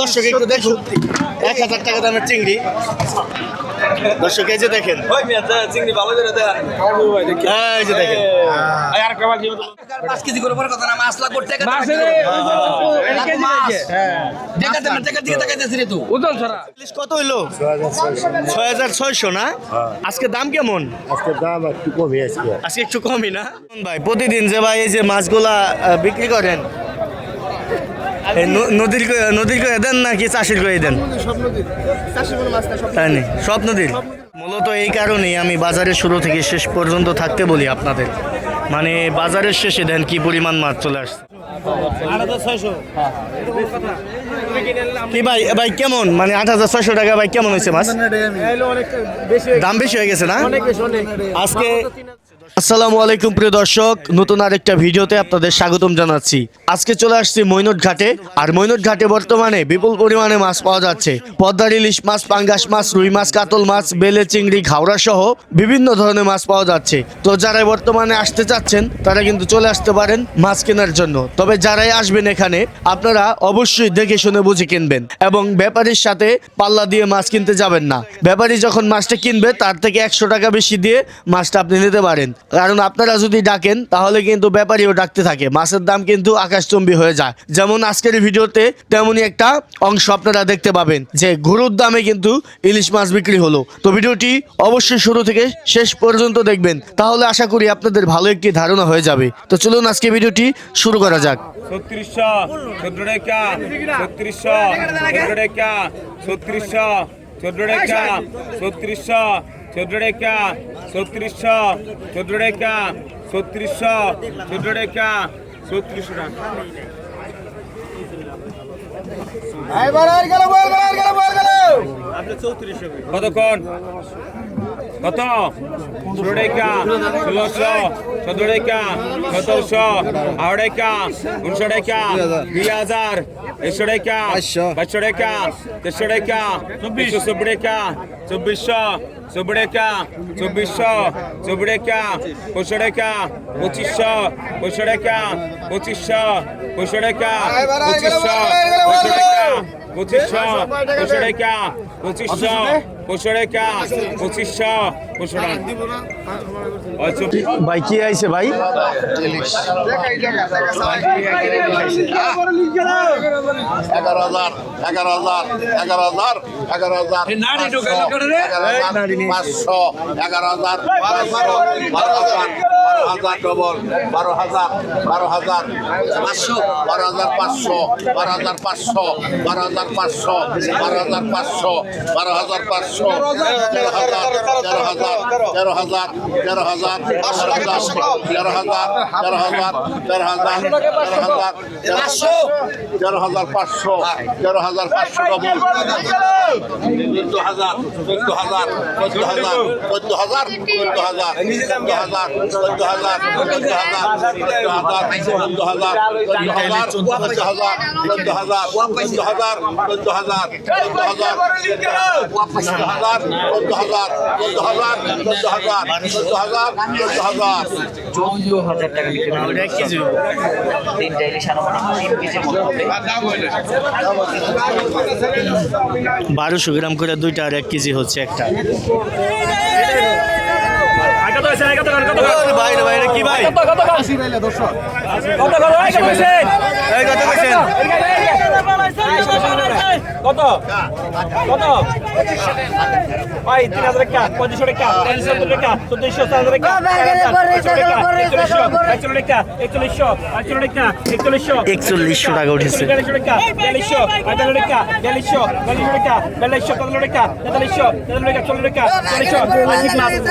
দর্শক একটু দেখুন। এক হাজার টাকা দামের চিংড়ি। দর্শক এই যে দেখেন। চিংড়ি ভালো করে এই যে দেখেন। পাঁচ কেজি করে পরে কথা না মাছ লাগবে টাকা কত হইল? ছয় হাজার ছয়শো না? আজকে দাম কেমন? আজকে দাম একটু কমে আজকে। আজকে একটু কমই না? ভাই প্রতিদিন যে ভাই এই যে মাছগুলা বিক্রি করেন নদীর নদীর করে দেন নাকি চাষির করে দেন? তাই সব নদীর? মূলত এই কারণেই আমি বাজারের শুরু থেকে শেষ পর্যন্ত থাকতে বলি আপনাদের। মানে বাজারের শেষে দেন কি পরিমাণ মাছ চলে আসছে। কি ভাই ভাই কেমন? মানে আট হাজার ছয়শো টাকা ভাই কেমন হয়েছে মাছ? দাম বেশি হয়ে গেছে না? আজকে আসসালামু আলাইকুম প্রিয় দর্শক, নতুন আরেকটা ভিডিওতে আপনাদের স্বাগতম জানাচ্ছি। আজকে চলে আসছি মৈনট ঘাটে, আর মৈনট ঘাটে বর্তমানে বিপুল পরিমাণে মাছ পাওয়া যাচ্ছে। পদ্মার ইলিশ মাছ, পাঙ্গাস মাছ, রুই মাছ, কাতল মাছ, বেলে চিংড়ি, ঘাওড়া সহ বিভিন্ন ধরনের মাছ পাওয়া যাচ্ছে। তো যারা বর্তমানে আসতে চাচ্ছেন, তারা কিন্তু চলে আসতে পারেন মাছ কেনার জন্য। তবে যারাই আসবেন এখানে, আপনারা অবশ্যই দেখে শুনে বুঝে কিনবেন এবং ব্যাপারীর সাথে পাল্লা দিয়ে মাছ কিনতে যাবেন না। ব্যাপারী যখন মাছটা কিনবে, তার থেকে একশো টাকা বেশি দিয়ে মাছটা আপনি নিতে পারেন। কারণ আপনারা যদি ডাকেন, তাহলে কিন্তু ব্যাপারীও ডাকতে থাকে। মাছের দাম কিন্তু আকাশচম্বী হয়ে যায়। যেমন আজকের ভিডিওতে তেমনই একটা অংশ আপনারা দেখতে পাবেন যে গরুর দামে কিন্তু ইলিশ মাছ বিক্রি হলো। তো ভিডিওটি অবশ্যই শুরু থেকে শেষ পর্যন্ত দেখবেন। তাহলে আশা করি আপনাদের ভালো একটি ধারণা হয়ে যাবে। তো চলুন আজকে ভিডিওটি শুরু করা যাক। ছত্রিশশো ছত্রিশশো চোদ্দ টাকা ছত্রিশশো চোদ্দ টাকা। ছত্রিশশো চোদ্দ টাকা ছত্রিশশো টাকা কতক্ষণ? কত ষোলো টাকা ষোলোশো চোদ্দ টাকা সতেরোশো আড়াই টাকা উনিশশো টাকা দুই হাজার একশো টাকা বাইশশো টাকা তেরোশো টাকা চব্বিশশো চব্বিশ টাকা চব্বিশশো চব্বিশ টাকা চব্বিশশো চব্বিশ টাকা পঁচিশশো টাকা পঁচিশশো পঁচিশশো টাকা পঁচিশশো পঁচিশশো টাকা পঁচিশশো পঁচিশশো টাকা পঁচিশশো পঁচিশশো টাকা পঁচিশশো ভাই কি আইছে ভাই এগারো হাজার এগারো হাজার এগারো হাজার এগারো হাজার পাঁচশো এগারো হাজার পাঁচশো বারো হাজার বারো হাজার ডবল বারো হাজার বারো হাজার পাঁচশো বারো হাজার পাঁচশো বারো হাজার পাঁচশো বারো হাজার পাঁচশো বারো হাজার পাঁচশো বারো হাজার পাঁচশো তেরো হাজার তেরো হাজার তেরো হাজার তেরো হাজার তেরো হাজার তেরো হাজার তেরো হাজার তেরো হাজার তেরো হাজার তেরো হাজার পাঁচশো তেরো হাজার পাঁচশো ডবল চোদ্দ হাজার চোদ্দ হাজার চোদ্দ হাজার চোদ্দ হাজার চোদ্দ হাজার চোদ্দ হাজার চোদ্দ হাজার চোদ্দ হাজার চোদ্দ হাজার চোদ্দ হাজার চোদ্দ হাজার চোদ্দ হাজার চোদ্দ হাজার চোদ্দ হাজার চোদ্দ হাজার চোদ্দ হাজার চোদ্দ হাজার চোদ্দ হাজার চোদ্দ হাজার চোদ্দ হাজার চোদ্দ হাজার। চোদ্দ হাজার এক কেজি। তিনটা ইলিশ আনুমানিক তিন কেজির মতো হবে। বারোশো গ্রাম করে দুইটা আর এক কেজি হচ্ছে একটা। বাইরে বাইরে কি ভাই? কত কইছেন? কত? কত? ভাই তিন হাজার টাকা পঁচিশশো টাকা তিনশো টাকা চোদ্দশো চার হাজার টাকা একচল্লিশশো টাকা একচল্লিশশো একচল্লিশ টাকা একচল্লিশশো একচল্লিশশো টাকা উঠেছে বিয়াল্লিশশো টাকা পঁয়তাল্লিশ টাকা বিয়াল্লিশশো বিয়াল্লিশশো টাকা বিয়াল্লিশশো তেতাল্লিশ টাকা তেতাল্লিশশো তেতাল্লিশ টাকা চল্লিশ টাকা চল্লিশশো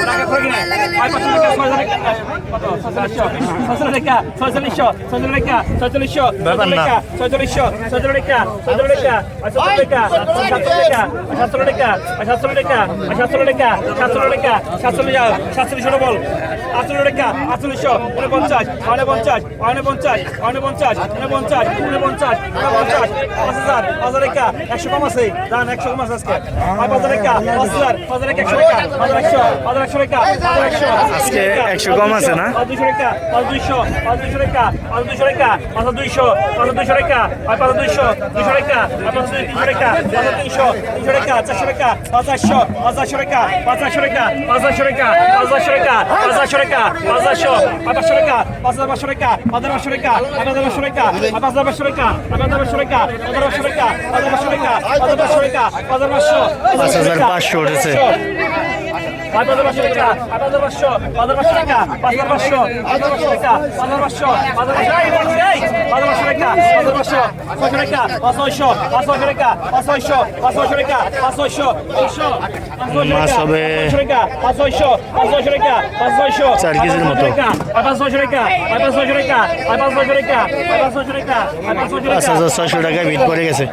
টাকা করে কিনা আর পাঁচশো টাকা ছয় হাজার টাকা কত ছয়চল্লিশশো ছয়চল্লিশ টাকা ছয়চল্লিশশো ছয়চল্লিশ টাকা ছয়চল্লিশশো না। ছয়চল্লিশশো ছয়চল্লিশশো ছয়চল্লিশ টাকা ছয়চল্লিশ টাকা ছয়চল্লিশ টাকা সাতশো টাকা সাতশো টাকা সাতশো টাকা সাতশো টাকা সাতশো যাও সাতচল্লিশ বল আটচল্লিশ টাকা আটচল্লিশশো উনপঞ্চাশ উনপঞ্চাশ উনপঞ্চাশ উনপঞ্চাশ উনপঞ্চাশ উনপঞ্চাশ উনপঞ্চাশ পাঁচ হাজার পাঁচ হাজার টাকা একশো কম আছে দান একশো কম আছে আজকে পাঁচ হাজার টাকা পাঁচ হাজার পাঁচ হাজার একশো টাকা পাঁচ একশো পাঁচ একশো টাকা পাঁচ একশো আজকে 100 কম আছে না? পাঁচ দুইশো টাকা পাঁচ দুইশো পাঁচ দুইশো টাকা পাঁচ দুইশো টাকা পাঁচ দুইশো পাঁচ দুইশো টাকা পাঁচ দুইশো দুইশো টাকা পাঁচ তিনশো টাকা পাঁচ তিনশো তিনশো টাকা চারশো টাকা পাঁচ চারশো পাঁচ চারশো টাকা পাঁচ চারশো টাকা পাঁচ চারশো টাকা পাঁচ চারশো টাকা পাঁচ চারশো টাকা পাঁচ চারশো পাঁচ পাঁচশো টাকা পাঁচ হাজার পাঁচশো টাকা পাঁচ হাজার পাঁচশো টাকা পাঁচ হাজার পাঁচশো টাকা পাঁচ হাজার পাঁচশো টাকা পাঁচ হাজার পাঁচশো টাকা পাঁচ হাজার পাঁচশো টাকা পাঁচ হাজার পাঁচশো টাকা পাঁচ হাজার পাঁচশো টাকা পাঁচ হাজার পাঁচশো পাঁচ হাজার পাঁচশো উঠেছে। পাঁচ হাজার পাঁচশো টাকা পাঁচ হাজার পাঁচশো পাঁচ হাজার পাঁচশো টাকা পাঁচ হাজার পাঁচশো পাঁচ হাজার পাঁচশো টাকা পাঁচ হাজার পাঁচশো পাঁচ হাজার পাঁচশো পাঁচ পাঁচশো টাকা পাঁচ হাজার পাঁচশো ছয়শো টাকা পাঁচ ছয়শো পাঁচ ছয়শো টাকা পাঁচ ছয়শো পাঁচ ছয়শো টাকা পাঁচ ছয়শো ছয়শো মাছ হবে পাঁচ ছয়শো পাঁচ ছয়শো টাকা পাঁচ ছয়শো চার কেজির মতো। পাঁচ ছয়শো টাকা পাঁচ ছয়শো টাকা পাঁচ ছয়শো টাকা পাঁচ ছয়শো টাকা পাঁচ ছয়শো পাঁচ টাকা হাজার ছয়শো টাকায় বিট পড়ে গেছে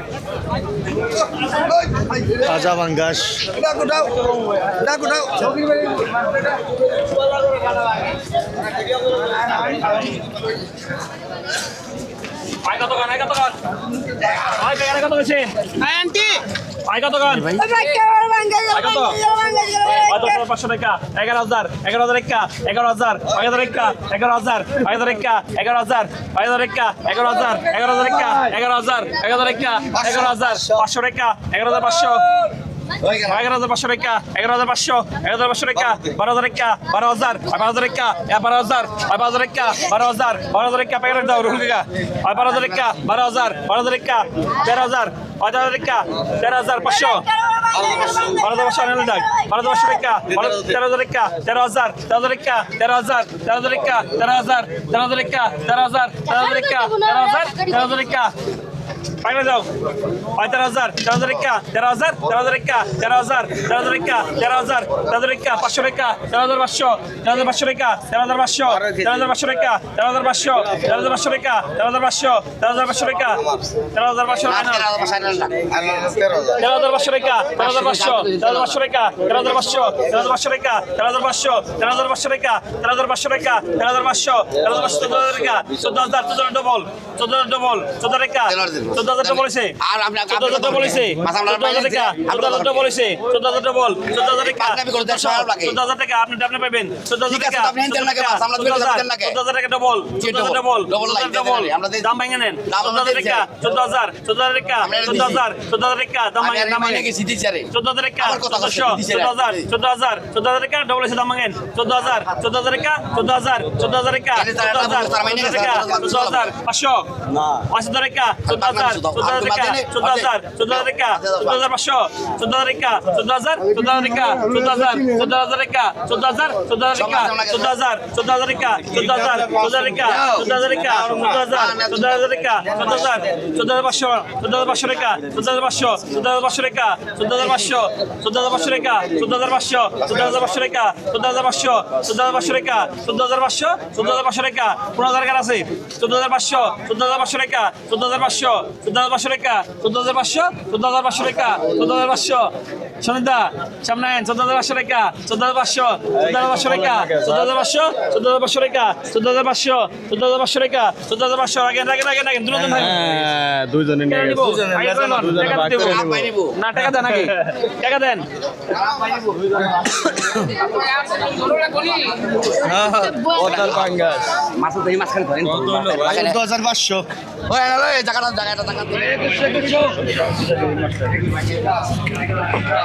তাজা বাঙ্গাস পাঁচশো টাকা এগারো হাজার এগারো হাজার একা এগারো হাজার এক হাজার এগারো হাজার এক হাজার এগারো হাজার এক হাজার এগারো হাজার এগারো হাজার এগারো হাজার এক হাজার একা এগারো হাজার পাঁচশো টাকা এগারো হাজার পাঁচশো। এগারো হাজার পাঁচশো টাকা এগারো হাজার পাঁচশো এগারো হাজার পাঁচশো টাকা বারো হাজার। টাকা বারো হাজার বারো হাজার টাকা বারো হাজার বারো হাজার টাকা বারো হাজার বারো হাজার টাকা প্যাকেট দাও রুহুল টাকা বারো হাজার টাকা বারো হাজার বারো হাজার টাকা তেরো হাজার পাঁচ হাজার টাকা তেরো হাজার পাঁচশো। বারো পাঁচশো আনাল ডাক বারো হাজার পাঁচশো তেরো হাজার টাকা তেরো হাজার তেরো হাজার টাকা তেরো হাজার তেরো হাজার টাকা তেরো হাজার তেরো হাজার টাকা তেরো হাজার তেরো হাজার টাকা তেরো হাজার তেরো হাজার টাকা পাইলে যাও তেরো হাজার তেরো হাজার একা তেরো হাজার তেরো হাজার একা তেরো হাজার তেরো হাজার একা তেরো হাজার তেরো হাজার একা পাঁচশো টাকা তেরো হাজার পাঁচশো তেরো হাজার পাঁচশো টাকা তেরো হাজার পাঁচশো তেরো হাজার পাঁচশো টাকা তেরো হাজার পাঁচশো তেরো হাজার পাঁচশো টাকা তেরো হাজার পাঁচশো তেরো হাজার পাঁচশো টাকা তেরো হাজার পাঁচশো তেরো হাজার পাঁচশো টাকা তেরো হাজার পাঁচশো তেরো হাজার পাঁচশো টাকা তেরো হাজার পাঁচশো তেরো হাজার পাঁচশো টাকা তেরো হাজার পাঁচশো তেরো হাজার পাঁচশো টাকা তেরো হাজার পাঁচশো টাকা তেরো হাজার পাঁচশো তেরো হাজার পাঁচশো চোদ্দ হাজার টাকা চোদ্দ হাজার চোদ্দ ডবল চোদ্দ ডবল চোদ্দ টাকা চোদ্দ হাজার টাকা বলেছে চোদ্দ হাজার টাকা আপনি আপনি পাবেন চোদ্দ হাজার টাকা চোদ্দ হাজার টাকা চোদ্দ হাজার চোদ্দ হাজার চোদ্দ হাজার চোদ্দ হাজার চোদ্দ হাজার চোদ্দ হাজার চোদ্দ হাজার টাকা ডবল এসে চোদ্দ হাজার চোদ্দ হাজার টাকা চোদ্দ হাজার চোদ্দ হাজার টাকা চোদ্দ হাজার পাঁচশো পাঁচশো টাকা চোদ্দ হাজার চোদ্দ হাজার চোদ্দ হাজার টাকা চোদ্দ হাজার পাঁচশো চোদ্দ হাজার টাকা চোদ্দ হাজার চোদ্দ হাজার টাকা চোদ্দ হাজার চোদ্দ হাজার টাকা চোদ্দ হাজার চোদ্দ হাজার টাকা চোদ্দ হাজার চোদ্দ হাজার টাকা চোদ্দ হাজার চোদ্দ হাজার টাকা চোদ্দ হাজার টাকা চোদ্দ হাজার চোদ্দ হাজার টাকা চোদ্দ হাজার চোদ্দ হাজার পাঁচশো চোদ্দ হাজার পাঁচশো টাকা চোদ্দ হাজার পাঁচশো চোদ্দ হাজার পাঁচশো টাকা চোদ্দ হাজার পাঁচশো চোদ্দ হাজার পাঁচশো টাকা চোদ্দ হাজার পাঁচশো চোদ্দ হাজার পাঁচশো টাকা চোদ্দ হাজার পাঁচশো চোদ্দ হাজার পাঁচশো টাকা চোদ্দ হাজার পাঁচশো চোদ্দ হাজার পাঁচশো টাকা পনেরো হাজার আছে চোদ্দ হাজার পাঁচশো চোদ্দ হাজার পাঁচশো টাকা চোদ্দ হাজার পাঁচশো চোদ্দ হাজার পাঁচশো টাকা চোদ্দ হাজার পাঁচশো চোদ্দ হাজার পাঁচশো টাকা চোদ্দ হাজার পাঁচশো। সনিতা সামনে আইন চোদ্দ হাজার পাঁচশো রেখা চোদ্দ হাজার পাঁচশো চোদ্দ হাজার পাঁচশো রেখা চোদ্দ হাজার পাঁচশো চোদ্দ হাজার পাঁচশো রেখা চোদ্দ হাজার পাঁচশো চোদ্দ হাজার পাঁচশো রেখা চোদ্দ হাজার পাঁচশো রাখেন রাখেন রাখেন রাখেন দুজন দুজনে না টাকা দেন নাকি টাকা দেন চোদ্দ হাজার পাঁচশো জায়গাটা জায়গাটা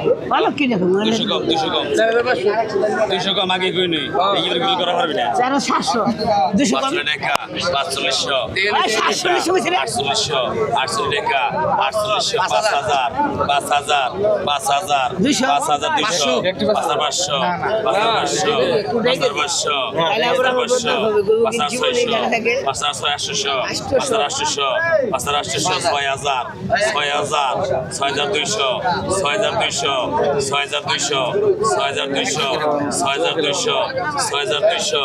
আনুর কা চৌত্রিশশো কত কা বিয়াল্লিশশো ভালো কিনে দুশো কম দুশো কম দুশো কম আগে কই নেই এই বিল করা পারবি না। চারো সাতশো। দুশো কম। টাকা পাঁচচল্লিশশো। সাতচল্লিশশো বেশি রে। আটচল্লিশশো আটচল্লিশ টাকা আটচল্লিশশো পাঁচ হাজার। পাঁচ হাজার পাঁচ হাজার। পাঁচ হাজার হাজার পাঁচশো পাঁচ হাজার পাঁচশো পাঁচ হাজার পাঁচশো পাঁচ হাজার পাঁচশো পাঁচ হাজার ছয়শো পাঁচ হাজার ছয় আটশোশো পাঁচ হাজার আটশোশো পাঁচ হাজার আটশোশো ছয় হাজার ছয় হাজার ছয় হাজার দুইশো ছয় হাজার দুইশো ছয় হাজার দুইশো ছয় হাজার দুইশো ছয় হাজার দুইশো ছয় হাজার দুইশো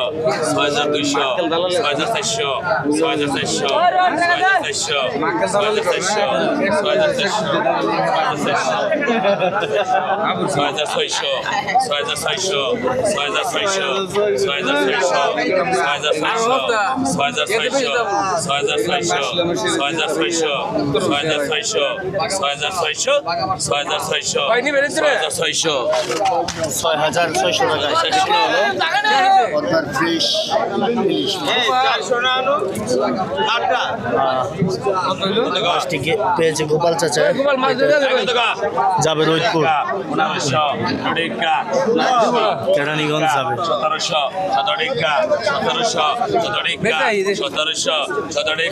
ছয় হাজার দুইশো ছয় হাজার চারশো ছয় হাজার চারশো ছয় হাজার চারশো ছয় হাজার চারশো ছয় হাজার চারশো ছয় হাজার ছয়শো ছয় হাজার ছয়শো ছয় হাজার ছয়শো ছয় হাজার ছয়শো ছয় হাজার ছয়শো ছয় হাজার ছয়শো ছয় হাজার ছয়শো ছয় হাজার ছয়শো ছয় হাজার ছয়শো ছয় হাজার ছয়শো ছয় হাজার ছয়শো ছয় হাজার ছয়শো টাকা। পদ্মার মাছটিকে পেয়েছে গোপাল চাচা। যাবে রোজপুর কেরানীগঞ্জ যাবে। সতেরোশো সতেরোটা সতেরোশো সতেরোটা সতেরোশো সতেরোটা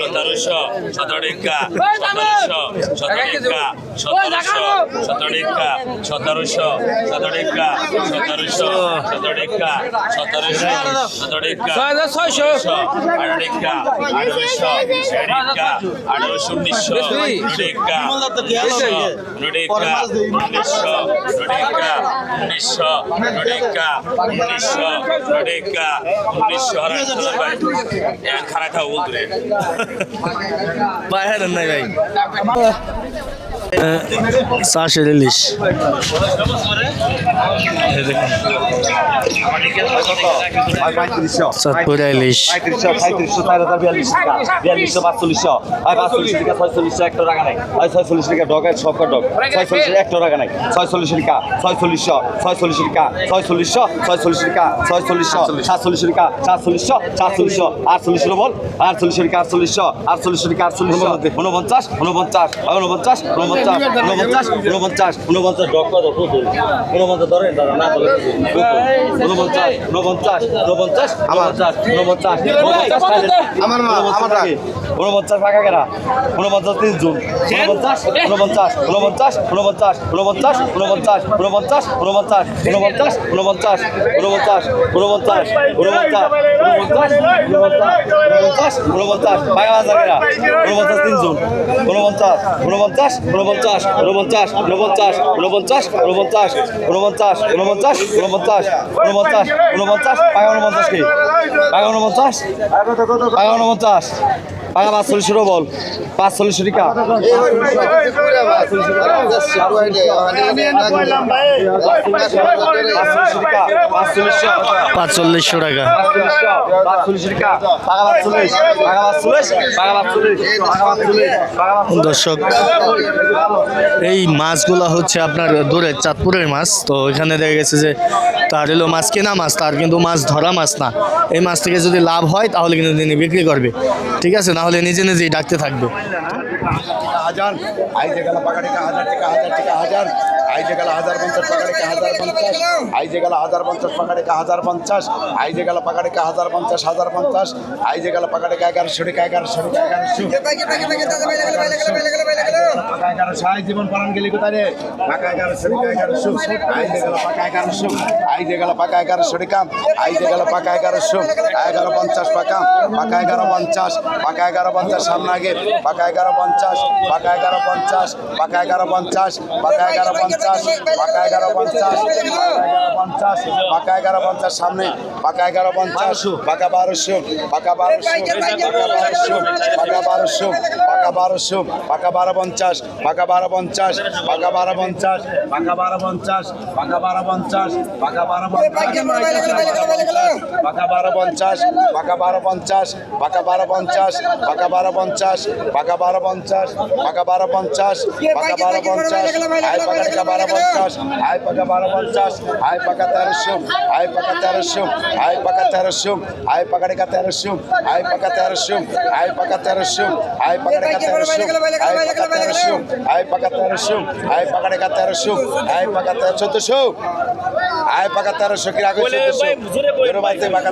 সতেরোশো সতেরোটা সতেরোশো একা সতেরোশো সতেরো একা সতেরোশো সতেরো একা সতেরোশো সতেরো একা সতেরোশো সতেরো একা ছয়শো। আঠারো একা আঠারোশো একা আঠারোশো উনিশশো একা উনিশশো একা উনিশশো একা উনিশশো একা উনিশশো একা উনিশশো খারাপ খাওয়া বলতে বাইরে নাই ভাই। চাষের ইলিশ চাঁদপুরা ইলিশ বিয়াল্লিশশো পাঁচচল্লিশশো আর পাঁচচল্লিশ টাকা ছয়চল্লিশশো একটা টাকা নাই আর ছয়চল্লিশ টাকা ডগের সব ডগ ছয়চল্লিশ একটা টাকা নাই ছয়চল্লিশ টাকা ছয়চল্লিশশো ছয়চল্লিশ টাকা ছয়চল্লিশশো ছয়চল্লিশ টাকা ছয়চল্লিশশো সাতচল্লিশ টাকা সাতচল্লিশশো সাতচল্লিশশো আটচল্লিশ বল আটচল্লিশ টাকা আটচল্লিশশো আটচল্লিশ টাকা আটচল্লিশশো উনপঞ্চাশ উনপঞ্চাশ উনপঞ্চাশ উনপঞ্চাশ উনপঞ্চাশ উনপঞ্চাশ উনপঞ্চাশ ডগ কত উনপঞ্চাশ ধরেন দাদা না ধরে উনপঞ্চাশ উনপঞ্চাশ উনপঞ্চাশ উনপঞ্চাশ উনপঞ্চাশ উনপঞ্চাশ আমার আমার উনপঞ্চাশ ফাঁকা কেরা উনপঞ্চাশ তিন জুন উনপঞ্চাশ উনপঞ্চাশ উনপঞ্চাশ উনপঞ্চাশ উনপঞ্চাশ উনপঞ্চাশ উনপঞ্চাশ উনপঞ্চাশ উনপঞ্চাশ উনপঞ্চাশ উনপঞ্চাশ উনপঞ্চাশ উনপঞ্চাশ উনপঞ্চাশ উনপঞ্চাশ উনপঞ্চাশ ফাঁকা হাজার কেরা উনপঞ্চাশ তিন জুন উনপঞ্চাশ উনপঞ্চাশ উনপঞ্চাশ উনপঞ্চাশ উনপঞ্চাশ উনপঞ্চাশ উনপঞ্চাশ উনপঞ্চাশ উনপঞ্চাশ উনপঞ্চাশ উনপঞ্চাশ উনপঞ্চাশ পাঁকা উনপঞ্চাশ কি পায় উনপঞ্চাশ পায় উনপঞ্চাশ পাঁকা পাঁচচল্লিশ বল। পাঁচচল্লিশ টাকা। পাঁচচল্লিশ টাকা পাঁচচল্লিশশো টাকা। দর্শক, এই মাছগুলো হচ্ছে আপনার দূরের চাঁদপুরের মাছ। তো এখানে দেখা গেছে যে তার হলো মাছ কেনা মাছ, তার কিন্তু মাছ ধরা মাছ না। এই মাছ থেকে যদি লাভ হয়, তাহলে কিন্তু তিনি বিক্রি করবে। ঠিক আছে না হলে নিজে নিজেই ডাকতে থাকবে। হাজার গেল পাকাটিকা হাজার টাকা হাজার টাকা হাজার আইজে গেল হাজার পঞ্চাশ পাকাটিকা হাজার পঞ্চাশ আইজে গেল হাজার পঞ্চাশ পাকাটিকা হাজার পঞ্চাশ আইজে গেল পাকাটিকা হাজার পঞ্চাশ হাজার পঞ্চাশ আইজে গেল পাকাটিকা এগারোশো টাকা এগারোশো টাকা এগারোশো পাকা এগারোশো আই জীবন পালন গেলি কোথায় রে পাকা এগারোশো টাকা এগারোশো আইজে গেল পাকা এগারোশো আইজে গেল পাকা এগারোশো টাকা আইজে গেল পাকা এগারোশো এগারো পঞ্চাশ পাকা পাকা এগারো পঞ্চাশ পাকা এগারো পঞ্চাশ সামনে আগে পাকা এগারো পঞ্চাশ পাকা এগারো পঞ্চাশ পাকা এগারো পঞ্চাশ পাকা এগারো পঞ্চাশ পাকা এগারো পঞ্চাশ পঞ্চাশ পাকা এগারো পঞ্চাশ সামনে পাকা এগারো পঞ্চাশ পাকা বারোশো পাকা বারোশো পাকা বারোশো পাকা বারোশো পাকা বারোশো পাকা বারো পঞ্চাশ পাকা বারো পঞ্চাশ পাকা বারো পঞ্চাশ পাকা বারো পঞ্চাশ পাকা বারো পঞ্চাশ পাকা বারো পঞ্চাশ পাকা বারো পঞ্চাশ পাকা বারো পঞ্চাশ পাকা বারো পঞ্চাশ পাকা বারো পঞ্চাশ পাকা বারো পঞ্চাশ পাকা বারো পঞ্চাশ পাকা বারো পঞ্চাশ আয় পাকা বারো পঞ্চাশ আয় পাকা বারো পঞ্চাশ আয় পাকা তেরোশো আয় পাকা তেরোশো আয় পাকা তেরোশো আয় পাকা টাকা তেরোশো আয় পাকা তেরোশো আয় পাকা তেরোশো আয় পাকা টাকা তেরোশো আয় পাকা তেরোশো আয় পাকা তেরোশো আয় পাকা টাকা তেরোশো আয় পাকা তেরো চোদ্দশো আয় পাকা তেরোশো কি আগে পাকা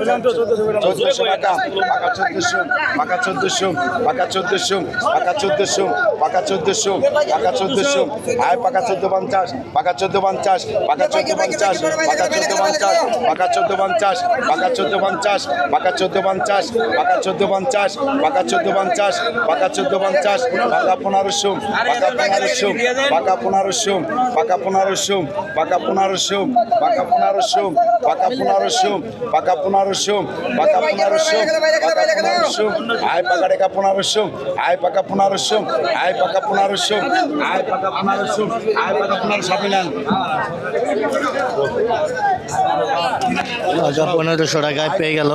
চোদ্দশো পাকা পাকা চোদ্দশো পাকা চোদ্দশো পাকা চোদ্দশো পাকা চোদ্দশো পাকা চোদ্দশো পাকা চোদ্দশো আয় পাকা চোদ্দ পঞ্চাশ পাকা চোদ্দ পঞ্চাশ পাকা চোদ্দ পঞ্চাশ পাকা চোদ্দ পঞ্চাশ পাকা চোদ্দ পঞ্চাশ পাকা চোদ্দ পঞ্চাশ পাকা চোদ্দ পঞ্চাশ পাকা চোদ্দ পঞ্চাশ পাকা চোদ্দ পঞ্চাশ পাকা চোদ্দ পঞ্চাশ পাকা পনেরোশো পাকা পনেরোশো পাকা পনেরোশো পাকা পনেরোশো পাকা পনেরোশো পাকা পুনরসুম পাকা পুনরসুম পাকা পুনরসুম পাকা পুনরসুম পাকা পুনরসুম আয় পাকা রেখা পুনরসুম আয় পাকা পুনরসুম আয় পাকা পুনরসুম আয় পাকা পুনরসুম আয় পাকা পুনর সাবিনান হাজার পনেরোশো টাকায় পেয়ে গেল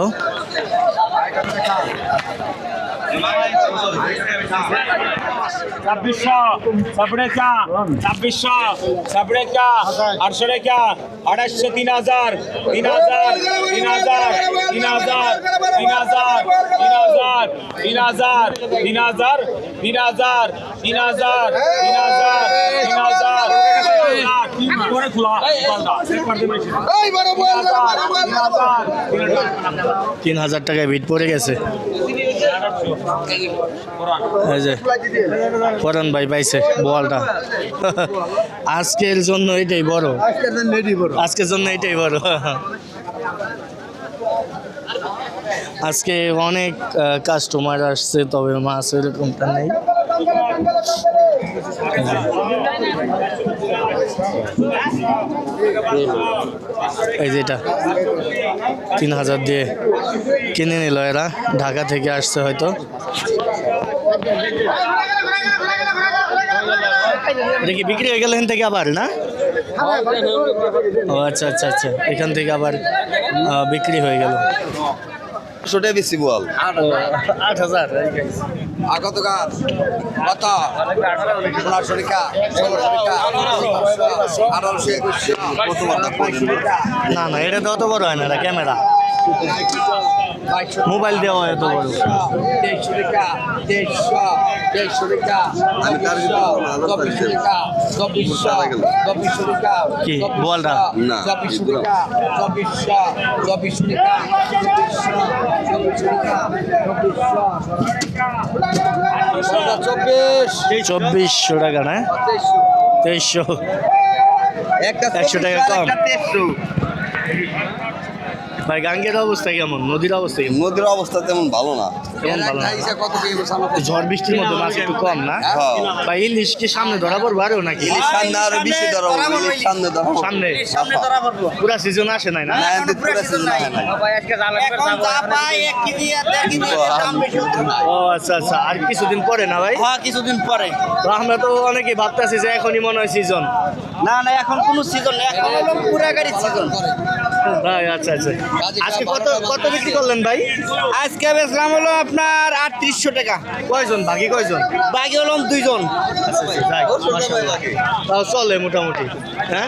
Thank you. আটশো আড়াইশো তিন হাজার তিন হাজার তিন হাজার তিন হাজার তিন হাজার তিন হাজার তিন হাজার তিন হাজার তিন হাজার তিন হাজার তিন হাজার তিন হাজার তিন হাজার টাকায় ভিট পড়ে গেছে এই যে পরান ভাই পাইছে বলটা। আজকের জন্য এটাই বড়। আজকের জন্য এটাই বড়। আজকে অনেক কাস্টমার আসছে তবে মাছ এরকমটা নেই। এই যেটা তিন হাজার দিয়ে কিনে নিল এরা। ঢাকা থেকে আসছে হয়তো। দেখি বিক্রি হয়ে গেল এখান থেকে আবার, না? ও আচ্ছা আচ্ছা আচ্ছা। এখান থেকে আবার বিক্রি হয়ে গেল। ছোটে বেশি বল। আট হাজার। আগত কত গাছ কত? পনেরোশো টাকা ষোলোশো টাকা আঠারোশো একুশশো না না এটা তো অত বড় হয় না এটা ক্যামেরা। মোবাইল দেওয়া হয় এত বড়। দেড়শো টাকা দেড়শো দেড়শো টাকা চব্বিশশো টাকা চব্বিশশো চব্বিশশো টাকা কি, বলটা? না চব্বিশশো টাকা চব্বিশশো চব্বিশশো টাকা চব্বিশশো চব্বিশশো টাকা চব্বিশ চব্বিশ চব্বিশশো টাকা না তেইশশো। একশো টাকা কম। ভাই গাঙ্গের অবস্থা কেমন? নদীর অবস্থা কেমন? নদীর অবস্থা তেমন ভালো না। তেমন ভালো না। ঝড় বৃষ্টির মধ্যে মাছ একটু কম না? হ্যাঁ। ভাই ইলিশ কি সামনে ধরা পড়ব আরও নাকি? ইলিশ সামনে আরও বেশি ধরা ইলিশ সামনে ধরা। সামনে? সামনে পুরা সিজন আসে নাই না? না হয়। ও আচ্ছা আচ্ছা। আর কিছুদিন পরে না ভাই? হ্যাঁ কিছুদিন পরে। তো আমরা তো অনেকে ভাবতেছি যে এখনই মনে হয় সিজন না না এখন কোনো সিজন নেই। এখন হলো পুরা গাড়ি সিজন ভাই আচ্ছা আচ্ছা। আজকে কত কত বিক্রি করলেন ভাই? আজকে বেচলাম হলো আপনার আটত্রিশশো টাকা। কয়জন? ভাগি কয়জন? বাকি হলাম দুইজন। যাক, তাও চলে মোটামুটি হ্যাঁ?